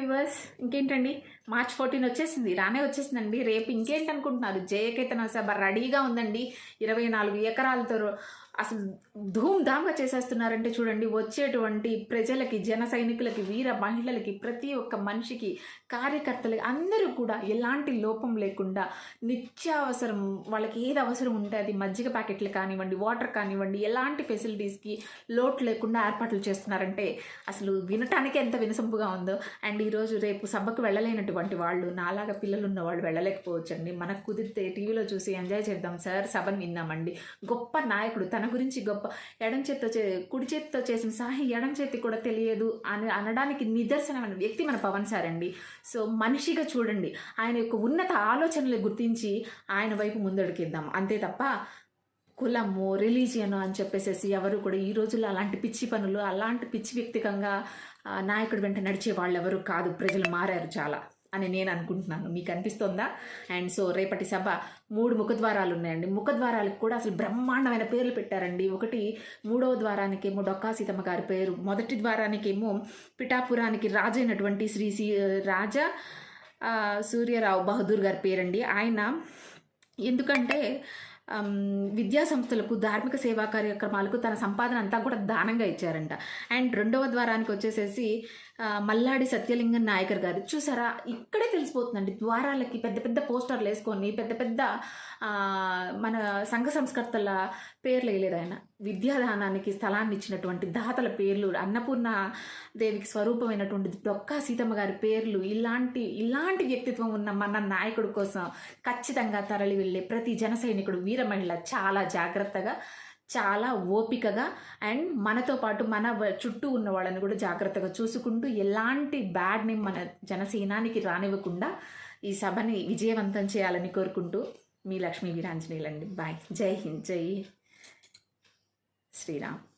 Viewers ఇంకేంటండి? March fourteen వచ్చేసింది. రానే వచ్చేసిందండి. రేపు ఇంకేంటి అనుకుంటున్నారు జయకేతన సభ రెడీగా ఉందండి. ఇరవై నాలుగు ఎకరాలతో అసలు ధూమ్ధామ్గా చేసేస్తున్నారంటే చూడండి వచ్చేటువంటి ప్రజలకి జన సైనికులకి వీర మహిళలకి ప్రతి ఒక్క మనిషికి కార్యకర్తలకి అందరూ కూడా ఎలాంటి లోపం లేకుండా నిత్యావసరం వాళ్ళకి ఏది అవసరం ఉంటే అది మజ్జిగ ప్యాకెట్లు కానివ్వండి వాటర్ కానివ్వండి ఎలాంటి ఫెసిలిటీస్కి లోటు లేకుండా ఏర్పాట్లు చేస్తున్నారంటే అసలు వినటానికి ఎంత వినసొంపుగా ఉందో. అండ్ ఈరోజు రేపు సభకు వెళ్ళలేనటువంటి వాళ్ళు నాలాగా పిల్లలు ఉన్న వాళ్ళు వెళ్ళలేకపోవచ్చండి. మనకు కుదిరితే టీవీలో చూసి ఎంజాయ్ చేద్దాం సార్ సభను విన్నామండి. గొప్ప నాయకుడు తన గురించి గొప్ప ఎడం చేత్తో చే కుడి చేత్తో చేసిన సహాయం ఎడం చేతి కూడా తెలియదు అని అనడానికి నిదర్శనమైన వ్యక్తి మన పవన్ సార్ అండి. సో మనిషిగా చూడండి. ఆయన యొక్క ఉన్నత ఆలోచనలు గుర్తించి ఆయన వైపు ముందడుకిద్దాం. అంతే తప్ప కులము రిలీజియను అని చెప్పేసేసి ఎవరు కూడా ఈ రోజుల్లో అలాంటి పిచ్చి పనులు అలాంటి పిచ్చి వ్యక్తికంగా నాయకుడు నాయకుడి వెంట నడిచే వాళ్ళు ఎవరు కాదు. ప్రజలు మారారు చాలా. అని నేను అనుకుంటున్నాను. మీకు అనిపిస్తుందా? అండ్ సో రేపటి సభ మూడు ముఖద్వారాలు ఉన్నాయండి. ముఖద్వారాలకు కూడా అసలు బ్రహ్మాండమైన పేర్లు పెట్టారండి. ఒకటి మూడవ ద్వారానికేమో డొక్కా సీతమ్మ గారి పేరు. మొదటి ద్వారానికేమో పిఠాపురానికి రాజైనటువంటి శ్రీ శ్రీ రాజా సూర్యరావు బహదూర్ గారి పేరండి. ఆయన ఎందుకంటే విద్యా సంస్థలకు ధార్మిక సేవా కార్యక్రమాలకు తన సంపాదన అంతా కూడా దానంగా ఇచ్చారంట. అండ్ రెండవ ద్వారానికి వచ్చేసేసి మల్లాడి సత్యలింగం నాయకర్ గారు. చూసారా? ఇక్కడే తెలిసిపోతుందండి. ద్వారాలకి పెద్ద పెద్ద పోస్టర్లు వేసుకొని పెద్ద పెద్ద మన సంఘ సంస్కర్తల పేర్లు వేయలేదు ఆయన. విద్యాదానానికి స్థలాన్ని ఇచ్చినటువంటి దాతల పేర్లు అన్నపూర్ణ దేవికి స్వరూపమైనటువంటి డొక్కా సీతమ్మ గారి పేర్లు ఇలాంటి ఇలాంటి వ్యక్తిత్వం ఉన్న మన నాయకుడి కోసం ఖచ్చితంగా తరలి వెళ్ళే ప్రతి జన సైనికుడు వీర మహిళ చాలా జాగ్రత్తగా చాలా ఓపికగా అండ్ మనతో పాటు మన చుట్టూ ఉన్న వాళ్ళని కూడా జాగ్రత్తగా చూసుకుంటూ ఎలాంటి బ్యాడ్ నేమ్ మన జనసేనానికి రానివ్వకుండా ఈ సభని విజయవంతం చేయాలని కోరుకుంటూ మీ లక్ష్మీ వీరాంజనేయులండి. బాయ్. జై హింద్. జై see now.